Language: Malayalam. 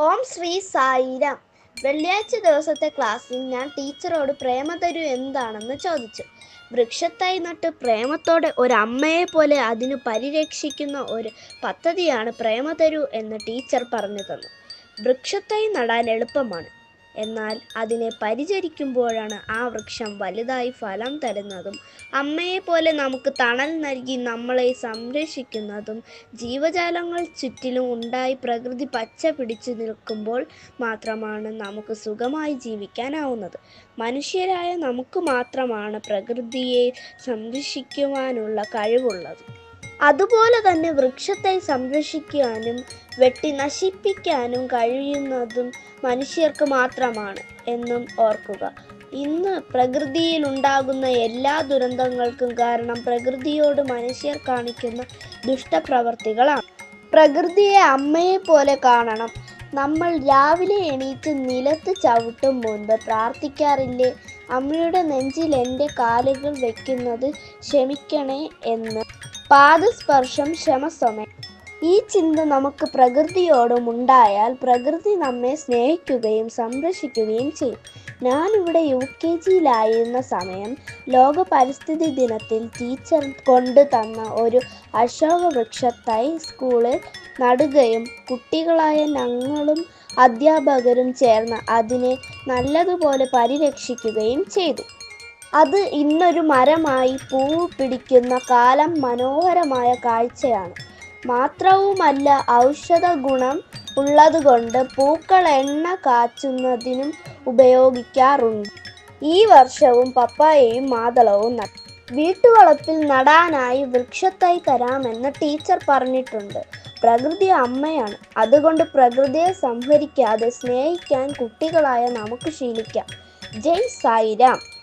ഓം ശ്രീ സായിരാം. വെള്ളിയാഴ്ച ദിവസത്തെ ക്ലാസ്സിൽ ഞാൻ ടീച്ചറോട് പ്രേമതരു എന്താണെന്ന് ചോദിച്ചു. വൃക്ഷത്തൈ നട്ട് പ്രേമത്തോടെ ഒരു അമ്മയെ പോലെ അതിനു പരിരക്ഷിക്കുന്ന ഒരു പദ്ധതിയാണ് പ്രേമതരു എന്ന് ടീച്ചർ പറഞ്ഞു തന്നു. വൃക്ഷത്തൈ നടാൻ എളുപ്പമാണ്. എന്നാൽ അതിനെ പരിചരിക്കുമ്പോഴാണ് ആ വൃക്ഷം വലുതായി ഫലം തരുന്നതും അമ്മയെപ്പോലെ നമുക്ക് തണൽ നൽകി നമ്മളെ സംരക്ഷിക്കുന്നതും ജീവജാലങ്ങൾ ചുറ്റിലും ഉണ്ടായി പ്രകൃതി പച്ച പിടിച്ചു നിൽക്കുമ്പോൾ മാത്രമാണ് നമുക്ക് സുഖമായി ജീവിക്കാനാവുന്നത്. മനുഷ്യരായ നമുക്ക് മാത്രമാണ് പ്രകൃതിയെ സംരക്ഷിക്കുവാനുള്ള കഴിവുള്ളത്. അതുപോലെ തന്നെ വൃക്ഷത്തെ സംരക്ഷിക്കാനും വെട്ടി നശിപ്പിക്കാനും കഴിയുന്നതും മനുഷ്യർക്ക് മാത്രമാണ് എന്നും ഓർക്കുക. ഇന്ന് പ്രകൃതിയിൽ ഉണ്ടാകുന്ന എല്ലാ ദുരന്തങ്ങൾക്കും കാരണം പ്രകൃതിയോട് മനുഷ്യർ കാണിക്കുന്ന ദുഷ്ടപ്രവർത്തികളാണ്. പ്രകൃതിയെ അമ്മയെ പോലെ കാണണം. നമ്മൾ രാവിലെ എണീറ്റ് നിലത്ത് ചവിട്ടും മുൻപ് പ്രാർത്ഥിക്കാറില്ലേ? അമ്മയുടെ നെഞ്ചിൽ എന്റെ കാലുകൾ വയ്ക്കുന്നത് ക്ഷമിക്കണേ എന്ന്. പാദസ്പർശം ക്ഷമസ്വമേ. ഈ ചിന്ത നമുക്ക് പ്രകൃതിയോടും ഉണ്ടായാൽ പ്രകൃതി നമ്മെ സ്നേഹിക്കുകയും സംരക്ഷിക്കുകയും ചെയ്യും. ഞാനിവിടെ യു കെ ജിയിലായിരുന്ന സമയം ലോക പരിസ്ഥിതി ദിനത്തിൽ ടീച്ചർ കൊണ്ടു തന്ന ഒരു അശോക വൃക്ഷത്തൈ സ്കൂളിൽ നടുകയും കുട്ടികളായ ഞങ്ങളും അധ്യാപകരും ചേർന്ന് അതിനെ നല്ലതുപോലെ പരിരക്ഷിക്കുകയും ചെയ്തു. അത് ഇന്നൊരു മരമായി പൂ പിടിക്കുന്ന കാലം മനോഹരമായ കാഴ്ചയാണ്. മാത്രവുമല്ല ഔഷധ ഗുണം ഉള്ളതുകൊണ്ട് പൂക്കൾ എണ്ണ കാച്ചുന്നതിനും ഉപയോഗിക്കാറുണ്ട്. ഈ വർഷവും പപ്പായയും മാതളവും നട്ടു. വീട്ടുവളപ്പിൽ നടാനായി വൃക്ഷത്തൈ തരാമെന്ന് ടീച്ചർ പറഞ്ഞിട്ടുണ്ട്. പ്രകൃതി അമ്മയാണ്. അതുകൊണ്ട് പ്രകൃതിയെ സംഹരിക്കാതെ സ്നേഹിക്കാൻ കുട്ടികളായ നമുക്ക് ശീലിക്കാം. ജയ് സായിരാം.